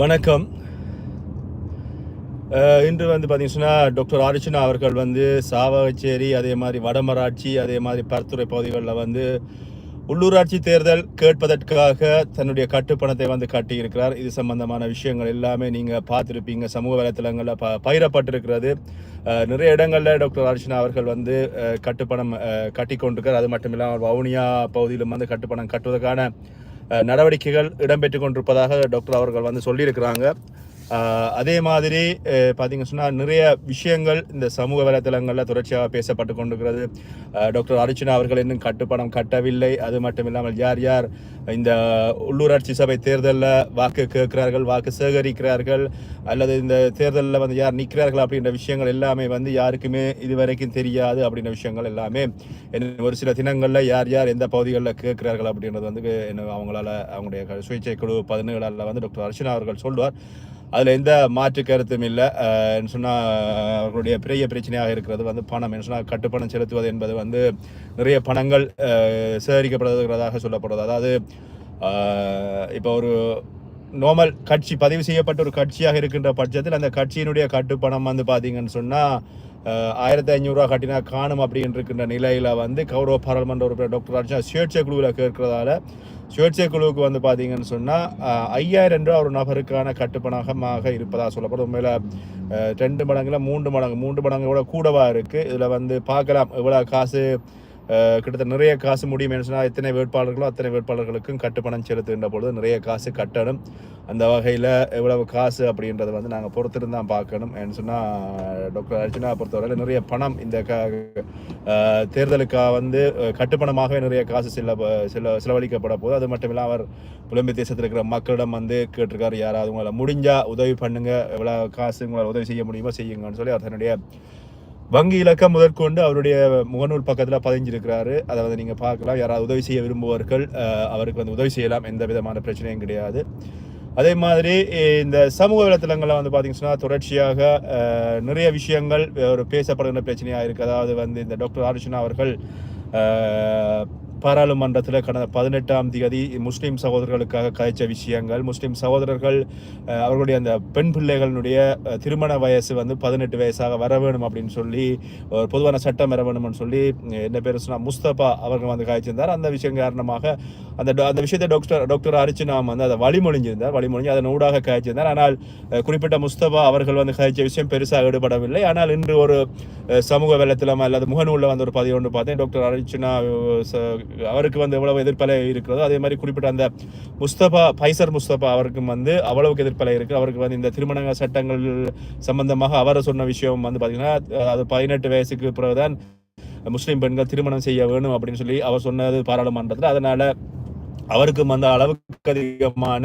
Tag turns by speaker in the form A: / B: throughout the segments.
A: வணக்கம். இன்று வந்து பார்த்தீங்கன்னா டாக்டர் அரிச்சனா அவர்கள் வந்து சாவகச்சேரி அதே மாதிரி வடமராட்சி அதே மாதிரி பரத்துறை பகுதிகளில் வந்து உள்ளூராட்சி தேர்தல் கேட்பதற்காக தன்னுடைய கட்டுப்பணத்தை வந்து காட்டியிருக்கிறார். இது சம்பந்தமான விஷயங்கள் எல்லாமே நீங்கள் பார்த்துருப்பீங்க. சமூக வலைத்தளங்களில் ப பயிரப்பட்டிருக்கிறது நிறைய இடங்களில் டாக்டர் அர்ச்சனா அவர்கள் வந்து கட்டுப்பணம் கட்டி கொண்டிருக்கிறார் அது மட்டும் இல்லாமல் வவுனியா பகுதியிலும் வந்து கட்டுப்பணம் கட்டுவதற்கான நடவடிக்கைகள் இடம்பெற்று கொண்டிருப்பதாக டாக்டர் அவர்கள் வந்து சொல்லியிருக்கிறாங்க. அதே மாதிரி பார்த்தீங்க சொன்னால் நிறைய விஷயங்கள் இந்த சமூக வலைத்தளங்களில் தொடர்ச்சியாக பேசப்பட்டு கொண்டிருக்கிறது. டாக்டர் அர்ச்சனா அவர்கள் இன்னும் கட்டுப்பணம் கட்டவில்லை. அது மட்டும் இல்லாமல் யார் யார் இந்த உள்ளூராட்சி சபை தேர்தலில் வாக்கு கேட்கிறார்கள் வாக்கு சேகரிக்கிறார்கள் அல்லது இந்த தேர்தலில் வந்து யார் நிற்கிறார்கள் அப்படின்ற விஷயங்கள் எல்லாமே வந்து யாருக்குமே இதுவரைக்கும் தெரியாது அப்படின்ற விஷயங்கள் எல்லாமே என்ன ஒரு சில தினங்களில் யார் யார் எந்த பகுதிகளில் கேட்கிறார்கள் அப்படின்றது வந்து என்ன அவங்களால அவங்களுடைய சுயேட்சை குழு பதினேழில் வந்து டாக்டர் அர்ச்சனா அவர்கள் சொல்வார். அதில் எந்த மாற்று கருத்தும் இல்லை. சொன்னால் அவர்களுடைய பெரிய பிரச்சனையாக இருக்கிறது வந்து பணம். என்ன சொன்னால் கட்டுப்பணம் செலுத்துவது என்பது வந்து நிறைய பணங்கள் சேகரிக்கப்படுகிறதாக சொல்லப்படுது. அதாவது இப்போ ஒரு நோமல் கட்சி பதிவு செய்யப்பட்ட ஒரு கட்சியாக இருக்கின்ற பட்சத்தில் அந்த கட்சியினுடைய கட்டுப்பணம் வந்து பார்த்தீங்கன்னு சொன்னால் ஆயிரத்தி ஐநூறுரூவா கட்டினா காணும் அப்படின்னு இருக்கின்ற நிலையில் வந்து கௌரவ பாராளுமன்ற உறுப்பினர் டாக்டர் அர்ச்சனா சுயேட்சை குழுவில் கேட்கிறதால சுயேட்சை குழுவுக்கு வந்து பார்த்தீங்கன்னு சொன்னால் ஐயாயிரம் ரூபா ஒரு நபருக்கான கட்டுப்பணமாக இருப்பதாக சொல்லப்படும் உண்மையில் ரெண்டு மடங்கில் மூன்று மடங்கு மூன்று மடங்கு கூட கூடவா இருக்குது இதில் வந்து பார்க்கலாம். எவ்வளோ காசு கிட்டத்தட்ட நிறைய காசு முடியும் சொன்னால் எத்தனை வேட்பாளர்களோ அத்தனை வேட்பாளர்களுக்கும் கட்டுப்பணம் செலுத்துகின்ற பொழுது நிறைய காசு கட்டணும். அந்த வகையில் எவ்வளவு காசு அப்படின்றத வந்து நாங்கள் பொறுத்திருந்து தான் பார்க்கணும். ஏன்னு சொன்னால் டாக்டர் அர்ச்சனா பொறுத்தவரையில் நிறைய பணம் இந்த க தேர்தலுக்காக வந்து கட்டுப்பணமாகவே நிறைய காசு செல்ல செல்ல செலவழிக்கப்பட போது அது மட்டும் இல்லாமல் அவர் புலம்பி தேசத்தில் இருக்கிற மக்களிடம் வந்து கேட்டிருக்காரு யாராவது உங்களால் முடிஞ்சால் உதவி பண்ணுங்க. எவ்வளோ காசு உங்களால் உதவி செய்ய முடியுமோ செய்யுங்கன்னு சொல்லி அவர் தன்னுடைய வங்கி இலக்கம் முதற்கொண்டு அவருடைய முகநூல் பக்கத்தில் பதிஞ்சிருக்கிறாரு. அதை வந்து நீங்கள் பார்க்கலாம். யாராவது உதவி செய்ய விரும்புவார்கள் அவருக்கு வந்து உதவி செய்யலாம். எந்த விதமான பிரச்சனையும் கிடையாது. அதே மாதிரி இந்த சமூக வலைத்தளங்களில் வந்து பார்த்தீங்கன்னா தொடர்ச்சியாக நிறைய விஷயங்கள் ஒரு பேசப்படுகின்ற பிரச்சனையாக இருக்குது அதாவது வந்து இந்த டாக்டர் ஆர்ஷனா அவர்கள் பாராளுமன்றத்தில் கடந்த பதினெட்டாம் தேதி முஸ்லீம் சகோதரர்களுக்காக கதைச்ச விஷயங்கள் முஸ்லீம் சகோதரர்கள் அவர்களுடைய அந்த பெண் பிள்ளைகளுடைய திருமண வயசு வந்து பதினெட்டு வயசாக வர வேணும் அப்படின்னு சொல்லி ஒரு பொதுவான சட்டம் வர வேணும்னு சொல்லி என்ன பேர் சொன்னால் முஸ்தபா அவர்கள் வந்து காய்ச்சிருந்தார். அந்த விஷயம் காரணமாக அந்த டா- அந்த விஷயத்தை டாக்டர் டாக்டர் அரிச்சுனா வந்து அதை வழிமொழிஞ்சிருந்தார். வழிமொழிஞ்சு அதன் ஊடாக காய்ச்சிருந்தார். ஆனால் குறிப்பிட்ட முஸ்தபா அவர்கள் வந்து காய்ச்ச விஷயம் பெருசாக ஈடுபடவில்லை. ஆனால் இன்று ஒரு சமூக வலைத்தளம் அல்லது முகநூலில் வந்து ஒரு பதிவு ஒன்று பார்த்தேன். டாக்டர் அரிச்சுனா ச- அவருக்கு வந்து எவ்வளவு எதிர்ப்பலை இருக்கிறதோ அதே மாதிரி குறிப்பிட்ட அந்த முஸ்தபா பைசர் முஸ்தபா அவருக்கும் வந்து அவ்வளவுக்கு எதிர்ப்பலை இருக்கு. அவருக்கு வந்து இந்த திருமண சட்டங்கள் சம்பந்தமாக அவர் சொன்ன விஷயம் வந்து பார்த்தீங்கன்னா அது பதினெட்டு வயசுக்கு பிறகுதான் முஸ்லீம் பெண்கள் திருமணம் செய்ய வேணும் அப்படின்னு சொல்லி அவர் சொன்னது பாராளுமன்றத்தில். அதனால அவருக்கும் வந்து அளவுக்கு அதிகமான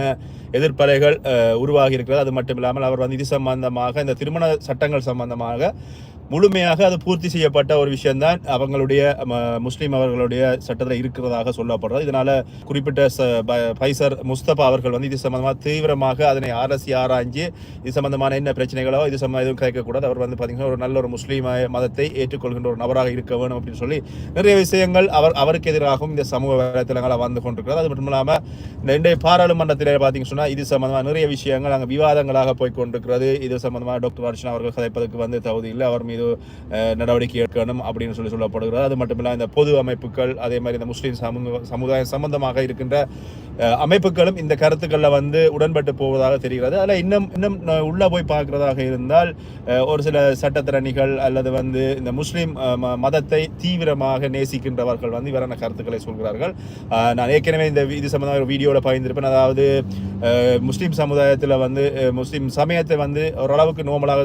A: எதிர்ப்பலைகள் உருவாகி இருக்கிறது. அது மட்டும் இல்லாமல் அவர் வந்து இது சம்பந்தமாக இந்த திருமண சட்டங்கள் சம்பந்தமாக முழுமையாக அது பூர்த்தி செய்யப்பட்ட ஒரு விஷயம்தான். அவங்களுடைய முஸ்லீம் அவர்களுடைய சட்டத்தில் இருக்கிறதாக சொல்லப்படுறது. இதனால குறிப்பிட்ட பைசர் முஸ்தபா அவர்கள் வந்து இது சம்பந்தமாக தீவிரமாக அதனை அரசி ஆராய்ஞ்சு இது சம்பந்தமான என்ன பிரச்சனைகளோ இது சம்பந்தம் எதுவும் கேட்கக்கூடாது. அவர் வந்து பார்த்தீங்கன்னா ஒரு நல்ல ஒரு முஸ்லீம் மதத்தை ஏற்றுக்கொள்கின்ற ஒரு நபராக இருக்க வேணும் அப்படின்னு சொல்லி நிறைய விஷயங்கள் அவர் அவருக்கு எதிராகவும் இந்த சமூக வலைத்தளங்களாக வந்து கொண்டிருக்கிறது. அது மட்டும் இல்லாமல் இந்த இன்றைய பாராளுமன்றத்தில் பார்த்தீங்கன்னு சொன்னால் இது சம்பந்தமாக நிறைய விஷயங்கள் அங்கே விவாதங்களாக போய் கொண்டிருக்கிறது. இது சம்பந்தமாக டாக்டர் அர்ச்சனா அவர்கள் கதைப்பதற்கு வந்து தகுதி இல்லை. அவர் மீது மீது நடவடிக்கை எடுக்கணும் அப்படின்னு சொல்லி சொல்லப்படுகிறது. அது மட்டும் இல்லாமல் இந்த பொது அமைப்புகள் அதே மாதிரி இந்த முஸ்லீம் சமூக சமுதாயம் சம்பந்தமாக இருக்கின்ற அமைப்புகளும் இந்த கருத்துக்களில் வந்து உடன்பட்டு போவதாக தெரிகிறது. அதில் இன்னும் இன்னும் உள்ளே போய் பார்க்குறதாக இருந்தால் ஒரு சில சட்டத்திறனிகள் அல்லது வந்து இந்த முஸ்லீம் மதத்தை தீவிரமாக நேசிக்கின்றவர்கள் வந்து இவரான கருத்துக்களை சொல்கிறார்கள். நான் ஏற்கனவே இந்த இது சம்பந்தமாக ஒரு வீடியோவில் பகிர்ந்திருப்பேன். அதாவது முஸ்லீம் சமுதாயத்தில் வந்து முஸ்லீம் சமயத்தை வந்து ஓரளவுக்கு நோமலாக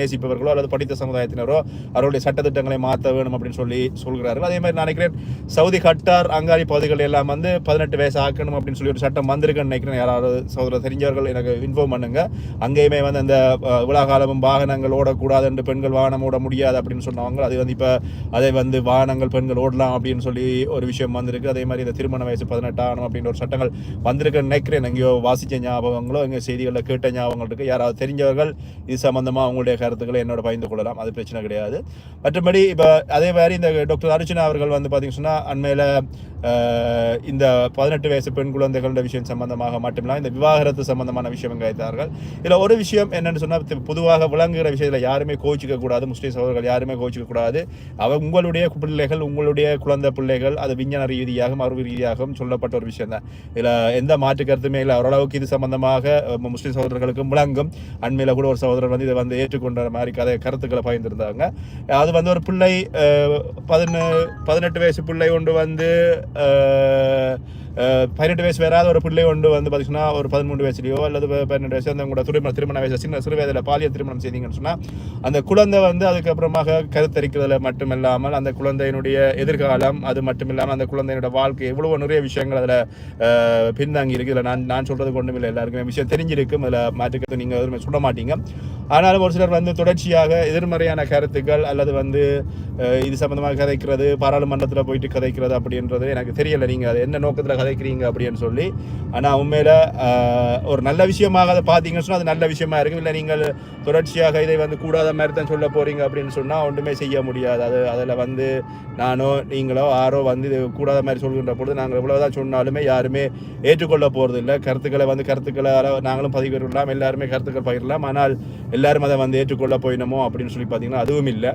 A: நேசிப்பவர்களோ அல்லது படித்த சமுதாயத்தினரோ அவருடைய சட்டத்திட்டங்களை மாற்ற வேணும் அப்படின்னு சொல்லி சொல்கிறார்கள். அதே மாதிரி நான் நினைக்கிறேன் சவுதி கட்டார் அங்காரி பகுதிகள் எல்லாம் வந்து பதினெட்டு வயசு ஆக்கணும் அப்படின்னு சொல்லி ஒரு சட்டம் வந்திருக்குன்னு நினைக்கிறேன். யாராவது சகோதரர் தெரிஞ்சவர்கள் எனக்கு இன்ஃபார்ம் பண்ணுங்க. அங்கேயுமே வந்து அந்த விழாக்காலமும் வாகனங்கள் ஓடக்கூடாது என்று பெண்கள் வாகனம் ஓட முடியாது அப்படின்னு சொன்னவங்க. அது வந்து இப்போ அதை வந்து வாகனங்கள் பெண்கள் ஓடலாம் அப்படின்னு சொல்லி ஒரு விஷயம் வந்திருக்கு. அதே மாதிரி இந்த திருமண வயசு பதினெட்டாகணும் அப்படின்ற ஒரு சட்டங்கள் வந்திருக்குன்னு நினைக்கிறேன். எங்கேயோ வாசித்த ஞாபகங்களோ எங்கள் செய்திகளில் கேட்ட ஞாபகங்கள் இருக்குது யாராவது தெரிஞ்சவர்கள் இது சம்மந்தமாக அவங்களுடைய கருத்துக்களை என்னோட பகிர்ந்து கொள்ளலாம். அது பிரச்சனை கிடையாது. மற்றபடி இப்போ அதே மாதிரி இந்த டாக்டர் அர்ச்சனா அவர்கள் வந்து பார்த்தீங்கன்னு சொன்னால் அண்மையில் இந்த பதினெட்டு வயசு பெண் குழந்தைகளோட விஷயம் சம்பந்தமாக மட்டுமில்லாமல் இந்த விவாகரத்து சம்பந்தமான விஷயம் கைத்தார்கள் இதில் ஒரு விஷயம் என்னென்னு சொன்னால் பொதுவாக விளங்குகிற விஷயத்தில் யாருமே கோச்சிக்க கூடாது முஸ்லீம் சகோதரர்கள் யாருமே கோச்சிக்க கூடாது. அவ உங்களுடைய பிள்ளைகள் உங்களுடைய குழந்தை பிள்ளைகள் அது விஞ்ஞான ரீதியாகவும் அறிவு ரீதியாகவும் சொல்லப்பட்ட ஒரு விஷயம் தான். இதில் எந்த மாற்று கருத்துமே இல்லை. ஓரளவுக்கு இது சம்பந்தமாக முஸ்லீம் சகோதரர்களுக்கும் விளங்கும். அண்மையில் கூட ஒரு சகோதரர் வந்து இதை வந்து ஏற்றுக்கொண்ட மாதிரி கதை கருத்துக்களை பகிர்ந்திருந்தாங்க அது வந்து ஒரு பிள்ளை அஹ், பதினெட்டு வயசு பிள்ளை கொண்டு வந்து பதினெட்டு வயசு வராத ஒரு பிள்ளை கொண்டு வந்து பார்த்தீங்கன்னா ஒரு பதிமூணு வயசுலையோ அல்லது பன்னெண்டு வயசு அந்த கூட திருமண திருமண வயசு சின்ன சிறு வயதில் பாலியல் திருமணம் செய்தீங்கன்னு சொன்னால் அந்த குழந்தை வந்து அதுக்கப்புறமாக கருத்தரிக்கிறதுல மட்டுமில்லாமல் அந்த குழந்தையினுடைய எதிர்காலம் அது மட்டும் இல்லாமல் அந்த குழந்தையினுடைய வாழ்க்கை எவ்வளவு நிறைய விஷயங்கள் அதில் பின்தாங்கி இருக்குது இதில் நான் நான் சொல்கிறது கொண்டும் இல்லை எல்லாருக்குமே விஷயம் தெரிஞ்சிருக்கும் அதில் மாற்றுக்கிறது நீங்கள் எதுவுமே சொல்ல மாட்டீங்க ஆனாலும் ஒரு சிலர் வந்து தொடர்ச்சியாக எதிர்மறையான கருத்துக்கள் அல்லது வந்து இது சம்பந்தமாக கதைக்கிறது பாராளுமன்றத்தில் போயிட்டு கதைக்கிறது அப்படின்றது எனக்கு தெரியலை நீங்கள் அது என்ன நோக்கத்தில் கதைக்கிறீங்க அப்படின்னு சொல்லி. ஆனால் உண்மையில் ஒரு நல்ல விஷயமாக அதை பார்த்தீங்கன்னு சொன்னால் அது நல்ல விஷயமா இருக்கும். இல்லை நீங்கள் தொடர்ச்சியாக இதை வந்து கூடாத மாதிரி தான் சொல்ல போகிறீங்க அப்படின்னு சொன்னால் ஒன்றுமே செய்ய முடியாது. அது அதில் வந்து நானோ நீங்களோ யாரோ வந்து இது கூடாத மாதிரி சொல்கின்ற பொழுது நாங்கள் எவ்வளோதான் சொன்னாலுமே யாருமே ஏற்றுக்கொள்ள போகிறது இல்லை கருத்துக்களை வந்து கருத்துக்களை நாங்களும் பதிவிடலாம். எல்லாருமே கருத்துக்கள் பகிரலாம். ஆனால் எல்லாரும் அதை வந்து ஏற்றுக்கொள்ள போயினமோ அப்படின்னு சொல்லி பார்த்தீங்கன்னா அதுவும் இல்லை.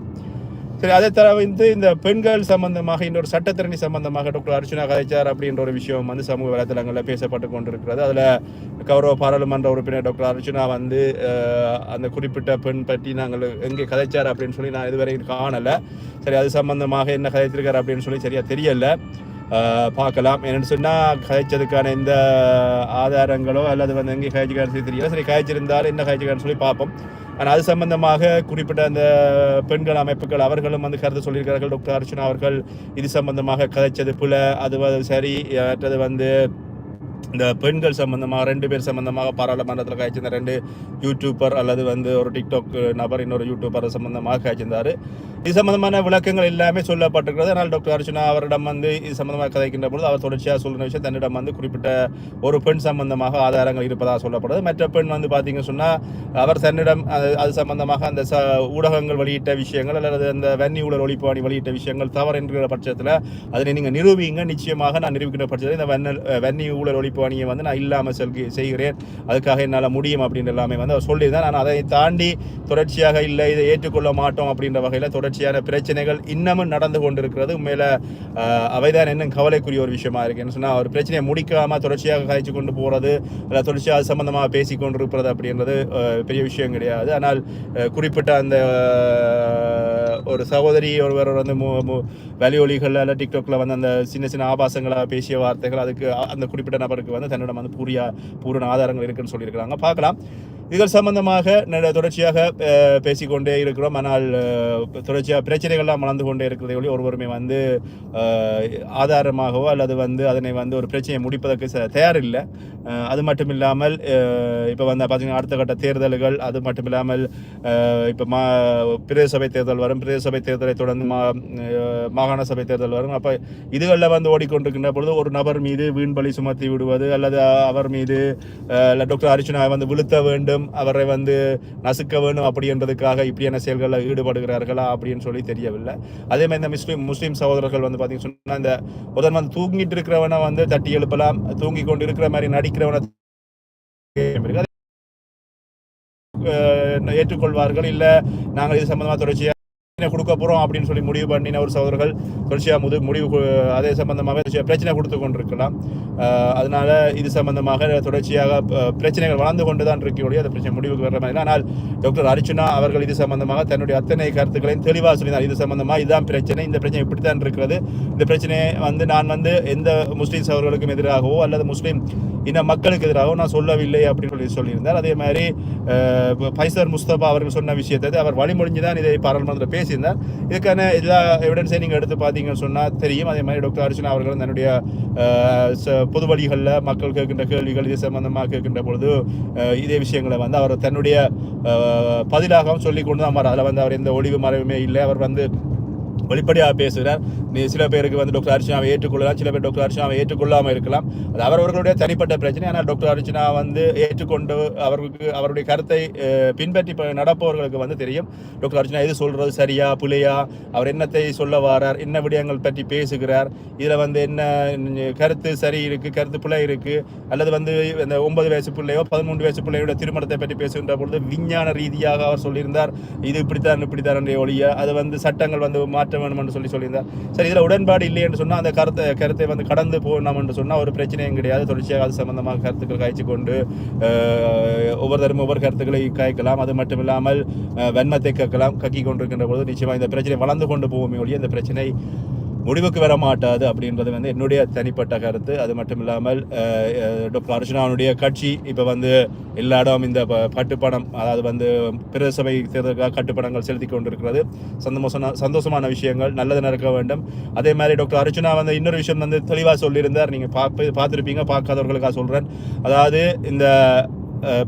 A: சரி அதை தவிர்த்து இந்த பெண்கள் சம்பந்தமாக இன்னொரு சட்டத்திறனி சம்பந்தமாக டாக்டர் அர்ச்சனா கதைச்சார் அப்படின்ற ஒரு விஷயம் வந்து சமூக வலைதளங்களில் பேசப்பட்டு கொண்டிருக்கிறது. அதில் கௌரவ பாராளுமன்ற உறுப்பினர் டாக்டர் அர்ச்சனா வந்து அந்த குறிப்பிட்ட பெண் பற்றி நாங்கள் எங்கே கதைச்சார் அப்படின்னு சொல்லி நான் இதுவரை காணலை. சரி அது சம்பந்தமாக என்ன கதைத்திருக்காரு அப்படின்னு சொல்லி சரியாக தெரியலை. பார்க்கலாம். என்னென்னு சொன்னால் கதைச்சதுக்கான இந்த ஆதாரங்களோ அல்லது வந்து எங்கே கதைச்சிக்காரு தெரியல. சரி கதைச்சிருந்தாலும் என்ன கதைச்சிக்காரன்னு சொல்லி பார்ப்போம். ஆனால் அது சம்பந்தமாக குறிப்பிட்ட அந்த பெண்கள் அமைப்புகள் அவர்களும் வந்து கருத்து சொல்லியிருக்கிறார்கள். டாக்டர் அர்ச்சனா அவர்கள் இது சம்பந்தமாக கதைச்சது புல அது சரி மற்றது வந்து இந்த பெண்கள் சம்பந்தமாக ரெண்டு பேர் சம்பந்தமாக பாராளுமன்றத்தில் காய்ச்சிருந்த ரெண்டு யூடியூபர் அல்லது வந்து ஒரு டிக்டாக் நபர் இன்னொரு யூடியூபர் சம்பந்தமாக காய்ச்சிருந்தார் இது சம்பந்தமான விளக்கங்கள் எல்லாமே சொல்லப்பட்டிருக்கிறது. அதனால் டாக்டர் அர்ச்சனா அவரிடம் வந்து இது சம்பந்தமாக கதைக்கின்ற பொழுது அவர் தொடர்ச்சியாக சொல்கிற விஷயம் தன்னிடம் வந்து குறிப்பிட்ட ஒரு பெண் சம்பந்தமாக ஆதாரங்கள் இருப்பதாக சொல்லப்படுது. மற்ற பெண் வந்து பார்த்தீங்க சொன்னால் அவர் தன்னிடம் அது அது சம்பந்தமாக அந்த ச ஊடகங்கள் வெளியிட்ட விஷயங்கள் அல்லது அந்த வன்னி ஊழல் ஒழிப்பாணி வெளியிட்ட விஷயங்கள் தவறு என்கிற பட்சத்தில் அதனை நீங்கள் நிரூபிங்க. நிச்சயமாக நான் நிரூபிக்கின்ற பட்சத்தில் இந்த வன்னல் வன்னி ஊழல் பணியை வந்து நான் இல்லாமல் செல்கி செய்கிறேன். அதுக்காக என்னால் முடியும் அப்படின்ற எல்லாமே வந்து அவர் சொல்லியிருந்தேன் நான் அதை தாண்டி தொடர்ச்சியாக இல்லை இதை ஏற்றுக்கொள்ள மாட்டோம் அப்படின்ற வகையில் தொடர்ச்சியான பிரச்சனைகள் இன்னமும் நடந்து கொண்டிருக்கிறது. உண்மையில அவைதான் இன்னும் கவலைக்குரிய ஒரு விஷயமா இருக்கு. என்ன சொன்னால் ஒரு பிரச்சனையை முடிக்காமல் தொடர்ச்சியாக கழிச்சு கொண்டு போகிறது இல்லை தொடர்ச்சியாக அது சம்மந்தமாக பேசி கொண்டிருப்பது அப்படின்றது பெரிய விஷயம் கிடையாது. ஆனால் குறிப்பிட்ட அந்த ஒரு சகோதரி ஒருவர் வந்து மு- மு- வலியொலிகள் அல்ல டிக்டாக்ல வந்து அந்த சின்ன சின்ன ஆபாசங்களாக பேசிய வார்த்தைகள் அதுக்கு அந்த குறிப்பிட்ட நபர் அவருக்கு வந்து தன்னிடம் வந்து பூரியா பூரண ஆதாரங்கள் இருக்குன்னு சொல்லியிருக்கிறாங்க. பார்க்கலாம். இதுகள் சம்பந்தமாக தொடர்ச்சியாக பேசிக்கொண்டே இருக்கிறோம். ஆனால் தொடர்ச்சியாக பிரச்சனைகள்லாம் மலர்ந்து கொண்டே இருக்கிறதை ஒளி ஒருவருமே வந்து ஆதாரமாகவோ அல்லது வந்து அதனை வந்து ஒரு பிரச்சனையை முடிப்பதற்கு ச- தயாரில்லை. அது மட்டும் இல்லாமல் இப்போ வந்து பார்த்தீங்கன்னா அடுத்த கட்ட தேர்தல்கள் அது மட்டும் இல்லாமல் இப்போ மா பிரதேசபை தேர்தல் வரும். பிரதேசபை தேர்தலை தொடர்ந்து மா மாகாண சபை தேர்தல் வரும். அப்போ இதுகளில் வந்து ஓடிக்கொண்டிருக்கின்ற பொழுது ஒரு நபர் மீது வீண்பலி சுமத்தி விடுவது அல்லது அவர் மீது டாக்டர் அர்ச்சனா வந்து விழுத்த வேண்டும் அவரை வந்து நசுக்க வேணும் அப்படின்றதுக்காக இப்படியான செயல்களில் ஈடுபடுகிறார்களா அப்படின்னு சொல்லி தெரியவில்லை. அதே மாதிரி இந்த முஸ்லீம் முஸ்லீம் சகோதரர்கள் வந்து பார்த்தீங்கன்னு சொன்னால் இந்த முதன் வந்து தூங்கிட்டு இருக்கிறவனை வந்து தட்டி எழுப்பலாம் தூங்கி கொண்டு இருக்கிற மாதிரி நடிக்கிறவனை ஏற்றுக்கொள்வார்கள். இல்லை நாங்கள் இது சம்பந்தமாக தொடர்ச்சியாக கொடுக்க போறோம் அப்படின்னு சொல்லி முடிவு பண்ணின ஒரு சகோதரர்கள் தொடர்ச்சியாக முது முடிவு அதே சம்பந்தமாக பிரச்சனை கொடுத்து கொண்டிருக்கலாம். அதனால் அதனால இது சம்பந்தமாக தொடர்ச்சியாக பிரச்சனைகள் வளர்ந்து கொண்டு தான் இருக்கக்கூடிய அந்த பிரச்சனை முடிவுக்கு வர மாதிரி ஆனால் டாக்டர் அர்ச்சுனா அவர்கள் இது சம்பந்தமாக தன்னுடைய அத்தனை கருத்துக்களையும் தெளிவாக சொல்லினார். இது சம்பந்தமாக இதுதான் பிரச்சனை இந்த பிரச்சனை இப்படித்தான் இருக்கிறது. இந்த பிரச்சனையை வந்து நான் வந்து எந்த முஸ்லீம் சகோதரர்களுக்கும் எதிராகவோ அல்லது முஸ்லீம் இந்த மக்களுக்கு எதிராகவும் நான் சொல்லவில்லை அப்படின்னு சொல்லி சொல்லியிருந்தார். அதே மாதிரி பைசர் முஸ்தபா அவர்கள் சொன்ன விஷயத்தை அவர் வழிமொழிஞ்சு தான் இதை பாராளுமன்றத்தில் பேசியிருந்தார். இதுக்கான எல்லா எவிடன்ஸை நீங்கள் எடுத்து பார்த்தீங்கன்னு சொன்னால் தெரியும். அதே மாதிரி டாக்டர் அர்ச்சனா அவர்கள் தன்னுடைய ச- பொது வழிகளில் மக்கள் கேட்கின்ற கேள்விகள் இது சம்பந்தமாக கேட்கின்ற பொழுது இதே விஷயங்களை வந்து அவர் தன்னுடைய பதிலாகவும் சொல்லி கொண்டு தான் வர அதில் வந்து அவர் எந்த ஒளிவு மறைவுமே இல்லை. அவர் வந்து வெளிப்படையாக பேசுகிறார். நீ சில பேருக்கு வந்து டாக்டர் அர்ச்சனாவை ஏற்றுக்கொள்ளலாம் சில பேர் டாக்டர் அர்ச்சனாவை ஏற்றுக்கொள்ளாமல் இருக்கலாம். அது அவரவர்களுடைய தனிப்பட்ட பிரச்சனை. ஆனால் டாக்டர் அர்ச்சனா வந்து ஏற்றுக்கொண்டு அவருக்கு அவருடைய கருத்தை பின்பற்றி ப- நடப்பவர்களுக்கு வந்து தெரியும். டாக்டர் அர்ச்சனா எது சொல்கிறது சரியா புலையா? அவர் என்னத்தை சொல்ல வாரார்? என்ன விடயங்கள் பற்றி பேசுகிறார்? இதில் வந்து என்ன கருத்து சரி இருக்குது கருத்து பிழை இருக்குது அல்லது வந்து இந்த ஒன்பது வயசு பிள்ளையோ பதிமூன்று வயசு பிள்ளையோட திருமணத்தை பற்றி பேசுகின்ற பொழுது விஞ்ஞான ரீதியாக அவர் சொல்லியிருந்தார். இது இப்படித்தான் இப்படித்தான் ஒழிய அது வந்து சட்டங்கள் வந்து மாற்ற வேண்டும் என்று சொல்லி சொல்லியிருந்தார் சரி இதில் உடன்பாடு இல்லை என்று சொன்னால் அந்த கருத்தை கருத்தை வந்து கடந்து போகணும் என்று சொன்னால் ஒரு பிரச்சனையும் கிடையாது. தொடர்ச்சியாக அது சம்பந்தமாக கருத்துக்கள் காய்ச்சி கொண்டு ஒவ்வொரு தரும் ஒவ்வொரு கருத்துக்களை காய்க்கலாம். அது மட்டும் இல்லாமல் அஹ், வன்மத்தை கக்கலாம் கக்கி கொண்டிருக்கின்ற பொழுது நிச்சயமாக இந்த பிரச்சனை வளர்ந்து கொண்டு போகுமே ஒழிய இந்த பிரச்சனை முடிவுக்கு வர மாட்டாது அப்படின்றது வந்து என்னுடைய தனிப்பட்ட கருத்து. அது மட்டும் இல்லாமல் டாக்டர் அர்ஜுனாவுடைய கட்சி இப்போ வந்து எல்லா இடம் இந்த ப- கட்டுப்பணம் அதாவது வந்து பிரதசபை தேர்தலுக்காக கட்டுப்பணங்கள் செலுத்தி கொண்டிருக்கிறது. சந்தோஷமான சந்தோஷமான விஷயங்கள் நல்லது நடக்க வேண்டும். அதே மாதிரி டாக்டர் அர்ஜுனா வந்து இன்னொரு விஷயம் வந்து தெளிவாக சொல்லியிருந்தார். நீங்கள் பார்ப்பு பார்த்துருப்பீங்க பார்க்காதவர்களுக்காக சொல்கிறேன் அதாவது இந்த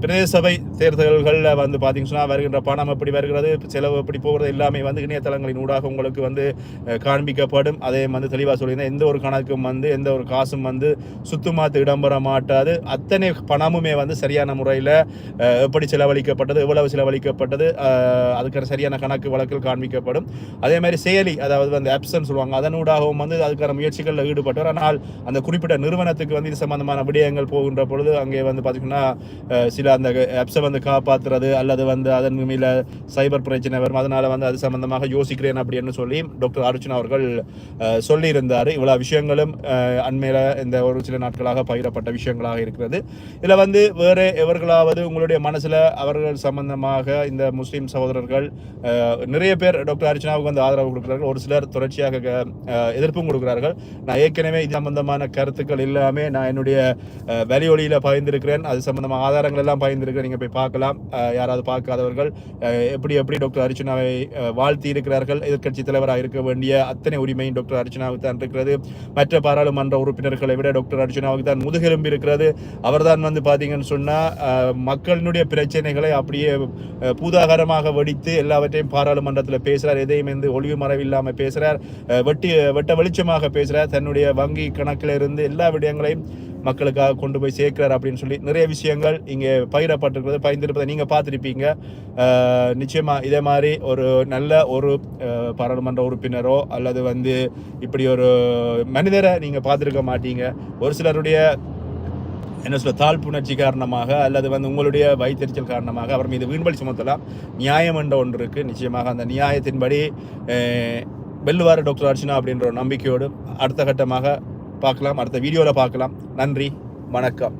A: பிரதேச சபை தேர்தல்களில் வந்து பார்த்தீங்கன்னு வருகின்ற பணம் எப்படி வருகிறது செலவு எப்படி போகிறது எல்லாமே வந்து இணையதளங்களின் ஊடாக உங்களுக்கு வந்து காண்பிக்கப்படும். அதே வந்து தெளிவாக சொல்லியிருந்தேன் எந்த ஒரு கணக்கும் வந்து எந்த ஒரு காசும் வந்து சுத்தமாக இடம்பெற மாட்டாது. அத்தனை பணமுமே வந்து சரியான முறையில் எப்படி செலவழிக்கப்பட்டது எவ்வளவு செலவழிக்கப்பட்டது அதுக்கான சரியான கணக்கு வழக்கில் காண்பிக்கப்படும். அதே மாதிரி செயலி அதாவது வந்து ஆப்ஸ்ன்னு சொல்லுவாங்க அதனூடாகவும் வந்து அதுக்கான முயற்சிகளில் ஈடுபட்டார் ஆனால் அந்த குறிப்பிட்ட நிறுவனத்துக்கு வந்து இது சம்பந்தமான விடயங்கள் போகின்ற பொழுது அங்கே வந்து பார்த்திங்கன்னா சில அந்த ஆப்ஸை வந்து காப்பாற்றுறது அல்லது வந்து அதன் மேல சைபர் பிரச்சனை வரும். அதனால் வந்து அது சம்பந்தமாக யோசிக்கிறேன் அப்படின்னு சொல்லி டாக்டர் அர்ஜுன் அவர்கள் சொல்லியிருந்தார். இவ்வளோ விஷயங்களும் அண்மையில் இந்த ஒரு சில நாட்களாக பகிரப்பட்ட விஷயங்களாக இருக்கிறது. இதில் வந்து வேறு எவர்களாவது உங்களுடைய மனசில் அவர்கள் சம்பந்தமாக இந்த முஸ்லீம் சகோதரர்கள் நிறைய பேர் டாக்டர் அர்ச்சனாவுக்கு வந்து ஆதரவு கொடுக்குறார்கள். ஒரு சிலர் தொடர்ச்சியாக எதிர்ப்பும் கொடுக்கிறார்கள். நான் ஏற்கனவே இது சம்பந்தமான கருத்துக்கள் எல்லாமே நான் என்னுடைய வலியொலியில் பகிர்ந்திருக்கிறேன். அது சம்பந்தமாக ஆதாரங்கள் எல்லாம் பயந்துருக்கு. நீங்கள் போய் பார்க்கலாம். யாராவது பார்க்காதவர்கள் எப்படி எப்படி டாக்டர் அர்ச்சனாவை வாழ்த்தி இருக்கிறார்கள் எதிர்க்கட்சி தலைவராக இருக்க வேண்டிய அத்தனை உரிமையும் டாக்டர் அர்ச்சனாவுக்கு தான் இருக்கிறது. மற்ற பாராளுமன்ற உறுப்பினர்களை விட டாக்டர் அர்ச்சனாவுக்கு தான் முதுகெலும்பு இருக்கிறது. அவர்தான் வந்து பார்த்தீங்கன்னு சொன்னால் மக்களினுடைய பிரச்சனைகளை அப்படியே பூதாகரமாக வெடித்து எல்லாவற்றையும் பாராளுமன்றத்தில் பேசுகிறார் எதையும் வந்து ஒளிவு மறைவில்லாமல் பேசுகிறார் வெட்டி வெட்ட வெளிச்சமாக பேசுகிறார் தன்னுடைய வங்கி கணக்கில் இருந்து எல்லா விடயங்களையும் மக்களுக்காக கொண்டு போய் சேர்க்கிறார் அப்படின்னு சொல்லி நிறைய விஷயங்கள் இங்கே பகிரப்பட்டிருக்கிறது பகிர்ந்திருப்பதை நீங்கள் பார்த்துருப்பீங்க. நிச்சயமாக இதே மாதிரி ஒரு நல்ல ஒரு பாராளுமன்ற உறுப்பினரோ அல்லது வந்து இப்படி ஒரு மனிதரை நீங்கள் பார்த்துருக்க மாட்டீங்க. ஒரு சிலருடைய என்ன சொல்ல தாழ்ப்புணர்ச்சி காரணமாக அல்லது வந்து உங்களுடைய வயிற்றுச்சல் காரணமாக அவர் மீது வீண்பலி சுமத்தலாம். நியாயம் என்ற ஒன்று இருக்குது நிச்சயமாக அந்த நியாயத்தின்படி வெல்லுவார் டாக்டர் அர்ச்சனா அப்படின்ற ஒரு நம்பிக்கையோடு அடுத்த கட்டமாக பார்க்கலாம். அடுத்த வீடியோவில் பார்க்கலாம். நன்றி. வணக்கம்.